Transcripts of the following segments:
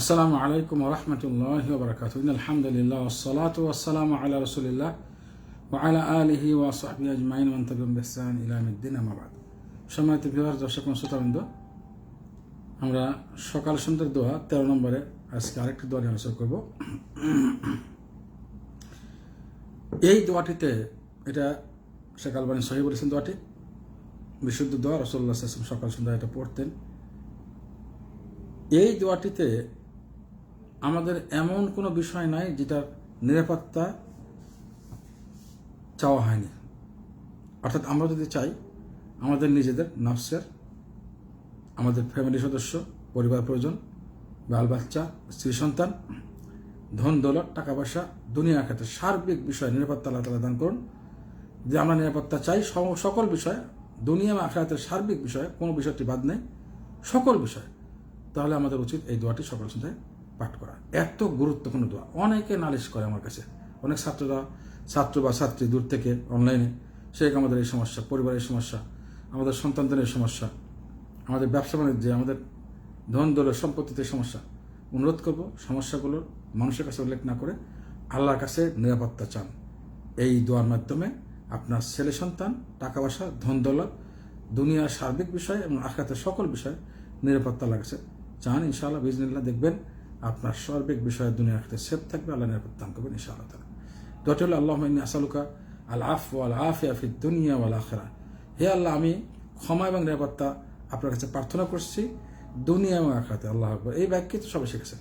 আসসালামু আলাইকুম রহমতুল্লাহ বরকাত আলহামদুলিল্লাহ সালাত ওয়াসালাম আলা রসুলিল্লাহ ওয়ালা আলিহি ওয়া সাহবি আজমাইন। মন্তবিম বেসান ইলামুদ্দিন আমাবাদ সম্মানিত বিহার দর্শক শ্রোতাবৃন্দ আমরা সকাল সন্ধ্যার দোয়া তেরো নম্বরে আজকে আরেকটি দোয়া নিয়ে করব। এই দোয়াটিতে, এটা শেখ আলবানী সহি বলেছেন দোয়াটি, বিশুদ্ধ দোয়া রসল্লাহ সকাল সন্ধ্যা এটা পড়তেন। এই দোয়াটিতে আমাদের এমন কোনো বিষয় নাই যেটার নিরাপত্তা চাওয়া হয়নি। অর্থাৎ আমরা যদি চাই, আমাদের নিজেদের, নফসের, আমাদের ফ্যামিলি সদস্য, পরিবার প্রয়োজন বাল বাচ্চা, স্ত্রী সন্তান, ধন দৌলত, টাকা পয়সা দুনিয়া ক্ষেত্রে সার্বিক বিষয় নিরাপত্তা আল্লাহ তালা দান করুন। যে আমরা নিরাপত্তা চাই সকল বিষয়, দুনিয়া এবং আখেরাতের সার্বিক বিষয়ে কোনো বিষয়টি বাদ নেই, সকল বিষয়, তাহলে আমাদের উচিত এই দোয়াটি সকাল সন্ধ্যায় পাঠ করা। এত গুরুত্বপূর্ণ দোয়া। অনেকে নালিশ করে আমার কাছে। অনেক ছাত্ররা, ছাত্র বা ছাত্রী দূর থেকে অনলাইনে সে আমাদের এই সমস্যা, পরিবারের সমস্যা, আমাদের সন্তানদের এই সমস্যা, আমাদের ব্যবসা বাণিজ্যে, আমাদের ধন দলের সম্পত্তিতে সমস্যা। অনুরোধ করব সমস্যাগুলো মানুষের কাছে উল্লেখ না করে আল্লাহর কাছে নিরাপত্তা চান। এই দোয়ার মাধ্যমে আপনার ছেলে সন্তান, টাকা পয়সা, ধন দৌলত, দুনিয়ার সার্বিক বিষয় এবং আখাতের সকল বিষয় নিরাপত্তা লাগছে চান। ইনশাআল্লাহ বিজনিল্লাহ দেখবেন। আপনার সার্বিক বিষয়ে দুনিয়া আখাতে সেফ থাকবে, আল্লাহ নিরাপত্তা দান করবেন ইনশাআল্লাহ তালা দোয়াটি আল্লাহ আসালুকা আল আফ আল আফিয়া ফি দুনিয়া ওয়াল আখেরা হে আল্লাহ, আমি ক্ষমা এবং নিরাপত্তা আপনার কাছে প্রার্থনা করছি, দুনিয়া এবং আখাতে আল্লাহ আকবর। এই বাক্যে তো সবাই শিখেছেন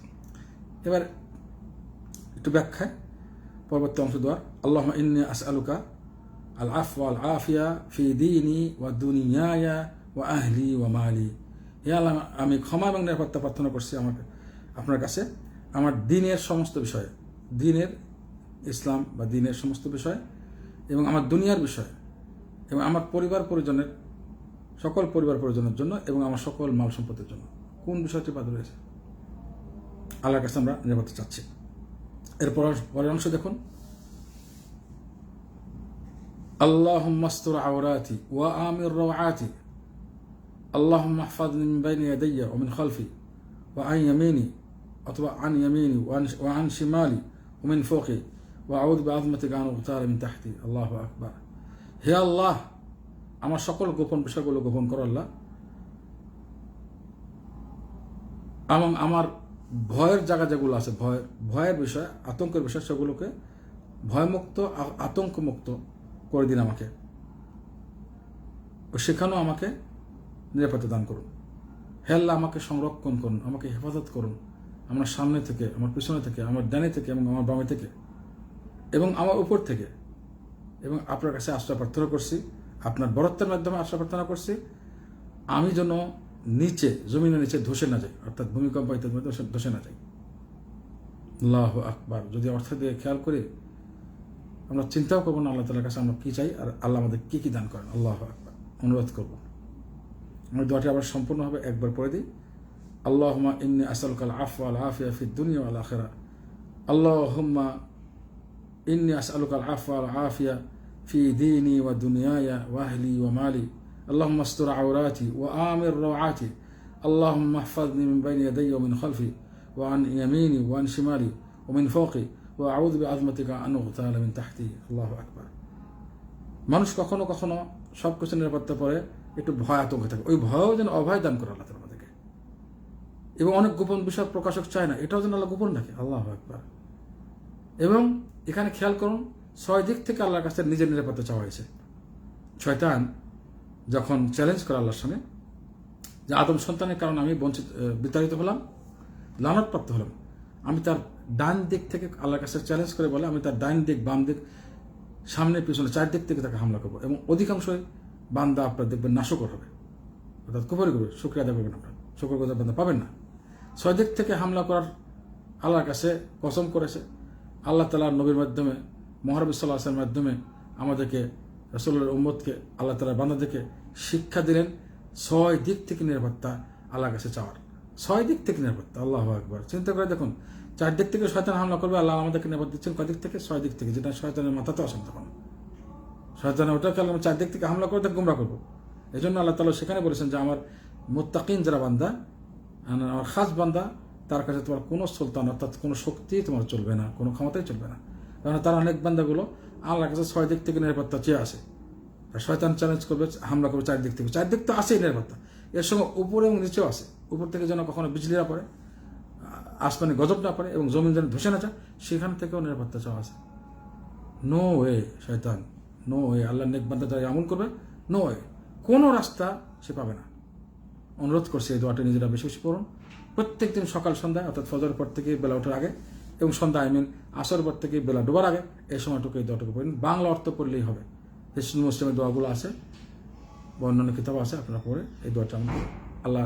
এবার একটু ব্যাখ্যায়, পরবর্তী অংশ দোয়ার আল্লাহ ইন্নি আস আলুকা আল আফ ওয়াল আফিয়া ফি দিনী ওয়া দুনিয়ায়া ওয়া আহলি ওয়া মালি। হে আল্লাহ, আমি ক্ষমা এবং নিরাপত্তা প্রার্থনা করছি আমার আপনার কাছে আমার দিনের সমস্ত বিষয়ে, দিনের ইসলাম বা দিনের সমস্ত বিষয় এবং আমার দুনিয়ার বিষয় এবং আমার পরিবার পরিজনের, সকল পরিবার পরিজনের জন্য এবং আমার সকল মাল সম্পদের জন্য। কোন বিষয়টি বাদ রয়েছে? আল্লাহর কাছে আমরা নিরাপত্তে চাচ্ছি। এর পরের অংশ দেখুন। আল্লাহ মাস্তুর আওরাতি ওয়া আমির রাতি আল্লাহ মাহফাদ মিন বাইনি ইয়াদাইয়া ওয়া মিন খালফি ওয়া আন ইয়ামিনি অথবা আন ইয়ামিনি ওয়া আন শিমালি ওমিন ফোকে ওয়া আউদ বাজমতে গান উতার মিন তাহতি আল্লাহ আকবার হে আল্লাহ, আমার সকল গোপন পেশাগুলো গোপন করো আল্লাহ। এবং আমার ভয়ের জায়গা যেগুলো আছে, ভয়, ভয়ের বিষয়, আতঙ্কের বিষয়, সেগুলোকে ভয়মুক্ত আতঙ্কমুক্ত করে দিন আমাকে। সেখানেও আমাকে নিরাপত্তা দান করুন। হেল্লা আমাকে সংরক্ষণ করুন, আমাকে হেফাজত করুন। আমার সামনে থেকে, আমার পিছনে থেকে, আমার ডানে থেকে এবং আমার বামে থেকে এবং আমার উপর থেকে এবং আপনার কাছে আশ্রয় প্রার্থনা করছি, আপনার বরত্বের মাধ্যমে আশ্রয় প্রার্থনা করছি, আমি যেন নিচে, জমিনের নিচে ধসে না যাই, অর্থাৎ ভূমিকম্প ইত্যাদি ধসে- না যাই। আল্লাহ আকবার। যদি অর্থ দিয়ে খেয়াল করি, আমরা চিন্তাও করব না আল্লাহ তালার কাছে আমরা কী চাই আর আল্লাহ আমাদের কী কী দান করেন। আল্লাহ আকবার। অনুরোধ করব। আমি দোয়াটি আবার সম্পূর্ণভাবে একবার পড়ে দিই। আল্লাহমা ইন্নি আসালকাল আফ আল আফিয়া ফি দুনিয়া আল আখেরা আল্লাহম্মা ইন্নি আসালুকাল আফ আল আফিয়া في ديني ودنياي واهلي ومالي اللهم استر عوراتي وآمن روعاتي اللهم احفظني من بين يدي ومن خلفي وعن يميني وعن شمالي ومن فوقي وأعوذ بعظمتك أن أغتال من تحتي الله أكبر মানুষ কখনো কখনো সব কিছু নিরাপত্তা পরে একটু ভয় আতঙ্ক থাকে ওই ভয়ও যেন অভয় দান করে আল্লাহ তালা আমাদেরকে এবং অনেক গোপন বিষয় প্রকাশক চায় না। এটাও যেন আল্লাহ গোপন রাখে। আল্লাহ একবার এবং এখানে খেয়াল করুন, ছয় দিক থেকে আল্লাহর কাছে নিজের নিরাপত্তা চাওয়া হয়েছে। শয়তান যখন চ্যালেঞ্জ করে আল্লাহর সঙ্গে যে আদম সন্তানের কারণে আমি বঞ্চিত বিতাড়িত হলাম, লানতপ্রাপ্ত হলাম। আমি তার ডান দিক থেকে আল্লাহর কাছে চ্যালেঞ্জ করে বলে আমি তার ডান দিক, বাম দিক, সামনে, পিছনে, চার দিক থেকে তাকে হামলা করব। এবং অধিকাংশই বান্দা আপনার দেখবেন নাশকর হবে। অর্থাৎ কুফরি করবে। শুক্রিয়া করবেন আপনার। শুক্র বান্দা পাবেন না। ছয় দিক থেকে হামলা করার আল্লাহর কাছে কসম করেছে। আল্লাহ তালার নবীর মাধ্যমে মহারবী সাল্লাহ মাধ্যমে আমাদেরকে রসুল্লার উম্মদকে আল্লাহ তালার বান্দাদেরকে শিক্ষা দিলেন ছয় দিক থেকে নিরাপত্তা আল্লাহর কাছে চাওয়ার। ছয় দিক থেকে নিরাপত্তা, আল্লাহ একবার চিন্তা করে দেখুন, চার দিক থেকে শয়তান হামলা করবে, আল্লাহ আমাদেরকে নিরাপত্তা দিচ্ছেন কয় দিক থেকে? ছয় দিক থেকে, যেটা শয়তানের মাথাতে আসেন তখন। শয়তানের ওটা খেয়াল চার দিক থেকে হামলা করে তাকে গুমরা করব। এই জন্য আল্লাহ তালা সেখানে বলেছেন যে, আমার মোত্তাকিন যারা বান্দা আমার খাস বান্দা, তার কাছে তোমার কোনো সুলতান অর্থাৎ কোনো শক্তি তোমার চলবে না, কোনো ক্ষমতাই চলবে না। কারণ তার অনেক বান্দাগুলো আল্লাহর কাছে ছয় দিক থেকে নিরাপত্তা চেয়ে আসে। আর শয়তান চ্যালেঞ্জ করবে, হামলা করবে চারদিক থেকে। চারদিক তো আসেই নিরাপত্তা। এর সঙ্গে উপরে এবং নিচেও আসে। উপর থেকে যেন কখনো বিজলি না পড়ে, আসমানে গজব না পড়ে এবং জমিন যেন ধসে না যায়, সেখান থেকেও নিরাপত্তা চাওয়া আছে। নো ওয়ে শয়তান। নো ওয়ে আল্লাহ নেক বান্দা যারা আমল করবে। নো ওয়ে কোনো রাস্তা সে পাবে না। অনুরোধ করছি এই দোয়াটা নিজেরা বেশি বেশি পড়ুন। প্রত্যেক দিন সকাল সন্ধ্যায় অর্থাৎ ফজর পর থেকে বেলা ওঠার আগে এবং সন্ধ্যা আই মিন আসর পর থেকে বেলা ডোবার আগে এই সময়টুকু এই দোয়াটুকু পড়েন। বাংলা অর্থ পড়লেই হবে। হিসন মুসলিমের দোয়াগুলো আছে বা অন্যান্য কিতাব আছে, আপনারা পড়ে এই দোয়াটা আমল আল্লাহ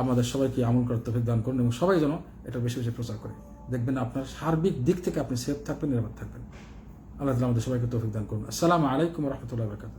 আমাদের সবাইকে আমল করার তফিক দান করুন এবং সবাই যেন এটা বেশি বেশি প্রচার করে। দেখবেন আপনার সার্বিক দিক থেকে আপনি সেফ থাকবেন, নিরাপদ থাকবেন। আল্লাহ আমাদের সবাইকে তৌফিক দান করুন। আসসালামু আলাইকুম রহমতুল্লাহ বরকাত